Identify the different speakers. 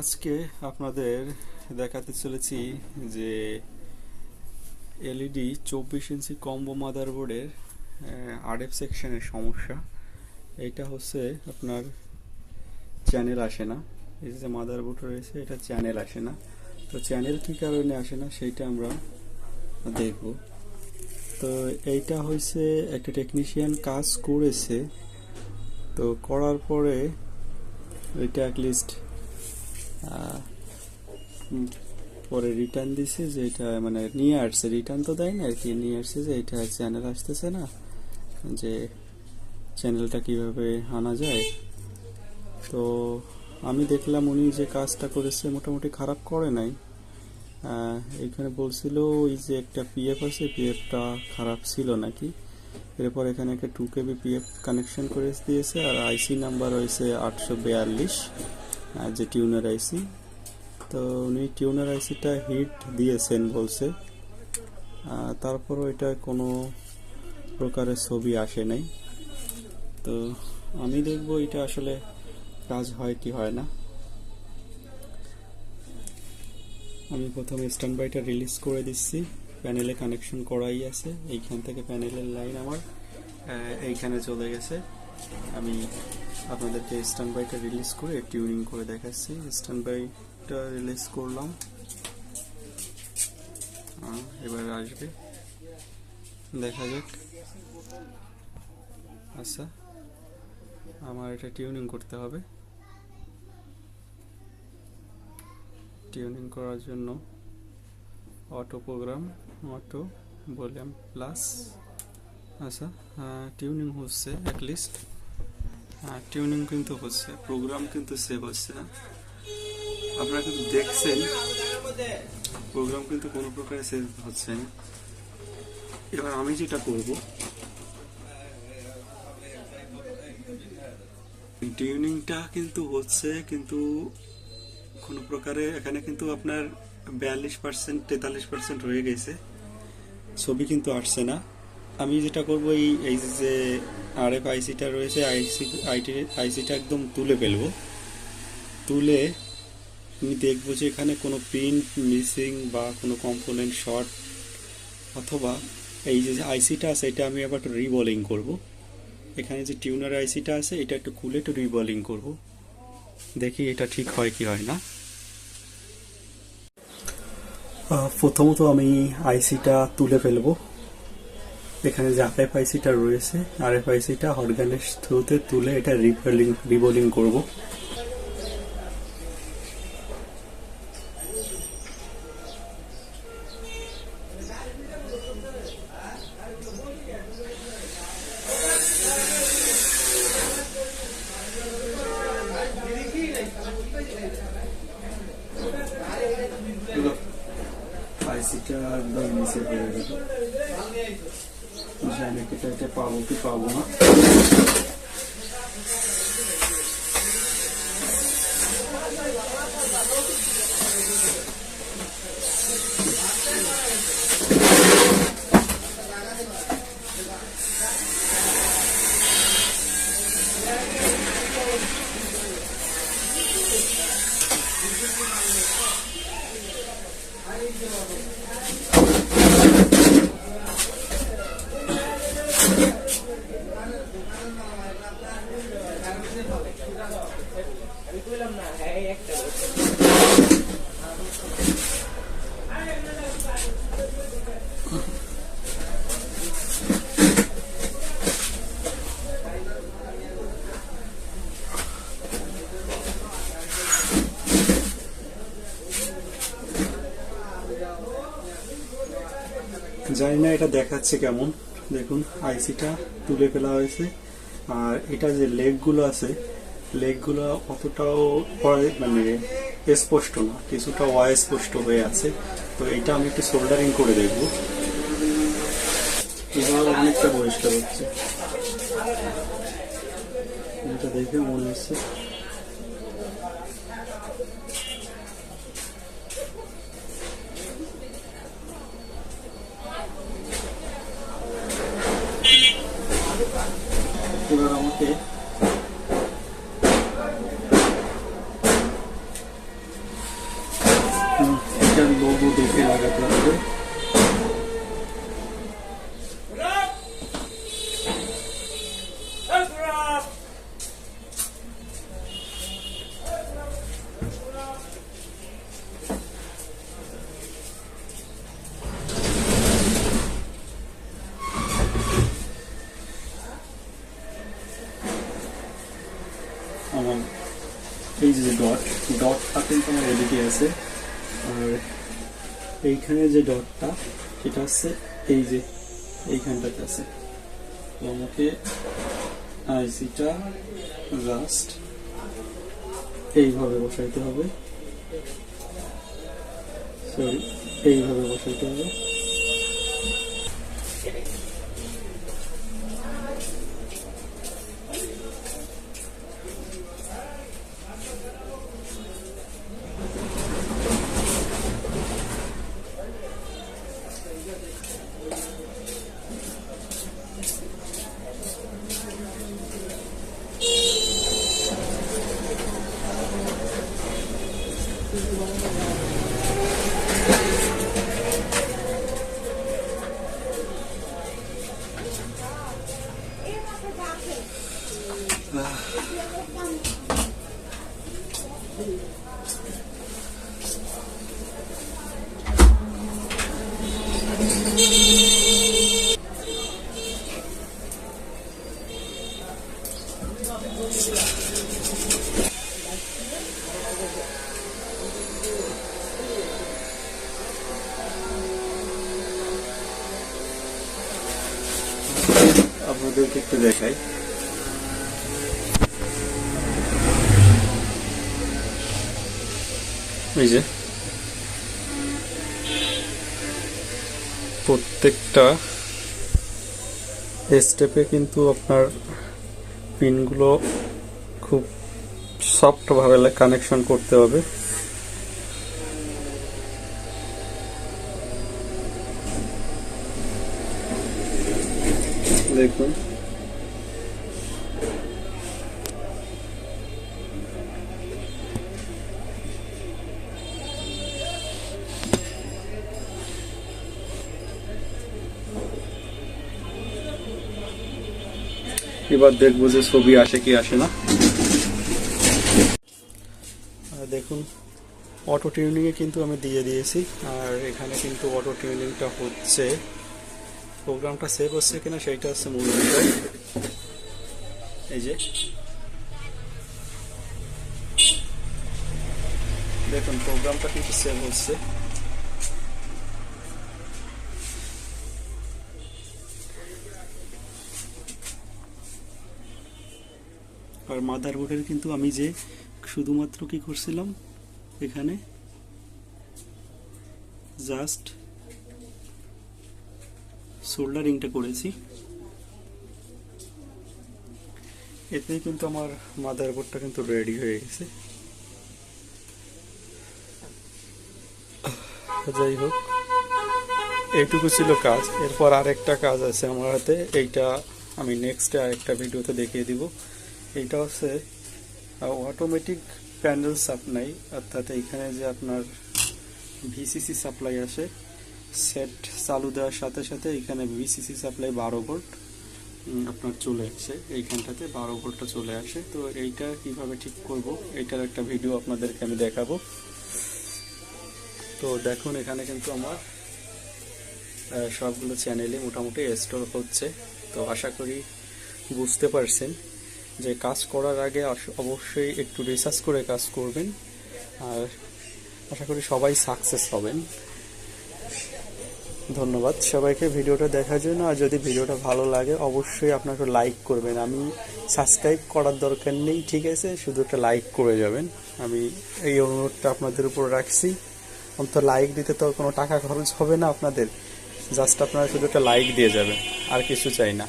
Speaker 1: আজকে আপনাদের দেখাতে চলেছি যে এলইডি চব্বিশ ইঞ্চি কম্বো মাদারবোর্ডের আরএফ সেকশনের সমস্যা। এটা হচ্ছে আপনার চ্যানেল আসে না। এই যে মাদারবোর্ড রয়েছে, এটা চ্যানেল আসে না। তো চ্যানেল কী কারণে আসে না, সেইটা আমরা দেখব। তো এইটা হয়েছে একটা টেকনিশিয়ান কাজ করেছে। তো করার পরে ওইটা অ্যাটলিস্ট পরে রিটার্ন দিছে যে এটা মানে নিয়ে আসছে। রিটার্ন তো দেয় না আর কি, নিয়ে আসছে যে এটা চ্যানেল আসতেছে না, যে চ্যানেলটা কীভাবে আনা যায়। তো আমি দেখলাম উনি যে কাজটা করেছে মোটামুটি খারাপ করে নাই। এখানে বলছিল ওই যে একটা পিএফ আছে পিএফটা খারাপ ছিল নাকি। এরপর এখানে একটা টু কেবি পিএফ কানেকশন করে দিয়েছে, আর আইসি নাম্বার হয়েছে আটশো বিয়াল্লিশ। যে টিউনার আইসি। তো উনি টিউনার আইসিটা হিট দিয়েছেন বলছে। তারপরও এটা কোনো প্রকারের ছবি আসে নাই। তো আমি দেখব এটা আসলে কাজ হয় কি হয় না। আমি প্রথমে স্ট্যান্ড বাইটা রিলিজ করে দিচ্ছি। প্যানেলে কানেকশন করাই আছে। এইখান থেকে প্যানেলের লাইন আমার এইখানে চলে গেছে। আমি আপনাদেরকে স্ট্যান্ড বাইটা রিলিজ করে টিউনিং করে দেখাচ্ছি। স্ট্যান্ড বাইটা রিলিজ করলাম এবার আসবে। দেখা যাক। আচ্ছা আমার এটা টিউনিং করতে হবে। টিউনিং করার জন্য auto program auto volume plus আচ্ছা টিউনিং হচ্ছে অ্যাটলিস্ট হ্যাঁ টিউনিং কিন্তু হচ্ছে প্রোগ্রাম কিন্তু সেভ হচ্ছে। আপনারা কিন্তু দেখছেন প্রোগ্রাম কিন্তু কোনো প্রকারে সেভ হচ্ছে না। এবার আমি যেটা করব টিউনিংটা কিন্তু হচ্ছে, কিন্তু কোনো প্রকারে এখানে কিন্তু আপনার বিয়াল্লিশ পার্সেন্ট তেতাল্লিশ পার্সেন্ট রয়ে গেছে। ছবি কিন্তু আসছে না। আমি যেটা করব, এই এই যে আর এফ আইসিটা রয়েছে আইসি আইটি আইসিটা একদম তুলে ফেলব। তুলে আমি দেখব যে এখানে কোনো প্রিন্ট মিসিং বা কোনো কম্পোনেন্ট শর্ট অথবা এই যে আইসিটা আছে, এটা আমি আবার একটু রিবলিং করব। এখানে যে টিউনার আইসিটা আছে, এটা একটু খুলে একটু রিবলিং করব। দেখি এটা ঠিক হয় কি হয় না। প্রথমত আমি আইসিটা তুলে ফেলব। এখানে যে আরএফ আইসিটা রয়েছে আরএফ আইসিটা অর্গানের থ্রুতে তুলে এটা রিবোলিং রিবোলিং করব। আইসিটা একদম নিচে পড়ে গেল। জানি কি তো এটা পাবো কি জানি না এটা দেখাচ্ছে কেমন। দেখুন আইসিটা তুলে ফেলা হয়েছে। আর এটা যে লেগগুলো আছে লেগগুলো অতটাও মানে স্পষ্ট না, কিছুটা অস্পষ্ট হয়ে আছে। তো এটা আমি একটু সোল্ডারিং করে দেখব। এবার অনেকটা পরিষ্কার হচ্ছে। এটা দেখে মনে হচ্ছে আমার এই যে ডট ডটটা কিন্তু আমার এদিকে আছে। আর এইখানে যে ডটটা সেটা হচ্ছে এই যে এইখানটাতে আছে। তো আমাকে আইসিটা জাস্ট এইভাবে বসাইতে হবে। সরি এইভাবে বসাইতে হবে। আপনাদেরকে একটু দেখাই। এই যে। প্রত্যেকটা স্টেপে কিন্তু আপনার পিনগুলো খুব সফটভাবে কানেকশন করতে হবে। দেখুন। এবার দেখব যে ছবি আসে কি আসে না। দেখুন অটো টিউনিংয়ে কিন্তু আমি দিয়ে দিয়েছি। আর এখানে কিন্তু অটো টিউনিংটা হচ্ছে। প্রোগ্রামটা সেভ হচ্ছে কিনা সেইটা হচ্ছে মূল বিষয়। এই যে। দেখুন প্রোগ্রামটা কিন্তু সেভ হচ্ছে। আর মাদারবোর্ডের কিন্তু আমি যে শুধুমাত্র কি করছিলাম এখানে? জাস্ট সোল্ডারিংটা করেছি। এতে কিন্তু আমার মাদার বোর্ডটা কিন্তু রেডি হয়ে গেছে। যাই হোক এইটুকু ছিল কাজ। এরপর আরেকটা কাজ আছে আমার হাতে। এইটা আমি নেক্সট আরেকটা ভিডিওতে দেখিয়ে দিব। এইটা হচ্ছে অটোমেটিক প্যানেল সাপ্লাই অর্থাৎ এইখানে যে আপনার ভিসিসি সাপ্লাই আসে সেট চালু দেওয়ার সাথে সাথে এখানে ভিসিসি সাপ্লাই বারো ভোল্ট আপনার চলে আসে। এইখানটাতে বারো ভোল্টটা চলে আসে। তো এইটা কীভাবে ঠিক করব? এইটার একটা ভিডিও আপনাদেরকে আমি দেখাবো। তো দেখুন, এখানে কিন্তু আমার সবগুলো চ্যানেলে মোটামুটি স্টোর হচ্ছে। তো আশা করি বুঝতে পারছেন। যে কাজ করার আগে অবশ্যই একটু রিসার্চ করে কাজ করবেন। আর আশা করি সবাই সাকসেস হবেন। ধন্যবাদ সবাইকে ভিডিওটা দেখার জন্য। আর যদি ভিডিওটা ভালো লাগে, অবশ্যই আপনাকে লাইক করবেন। আমি সাবস্ক্রাইব করার দরকার নেই, ঠিক আছে? শুধু একটা লাইক করে যাবেন। আমি এই অনুরোধটা আপনাদের উপর রাখছি। অন্তত লাইক দিতে তো কোনো টাকা খরচ হবে না আপনাদের। জাস্ট আপনারা শুধু একটা লাইক দিয়ে যাবেন। আর কিছু চাই না।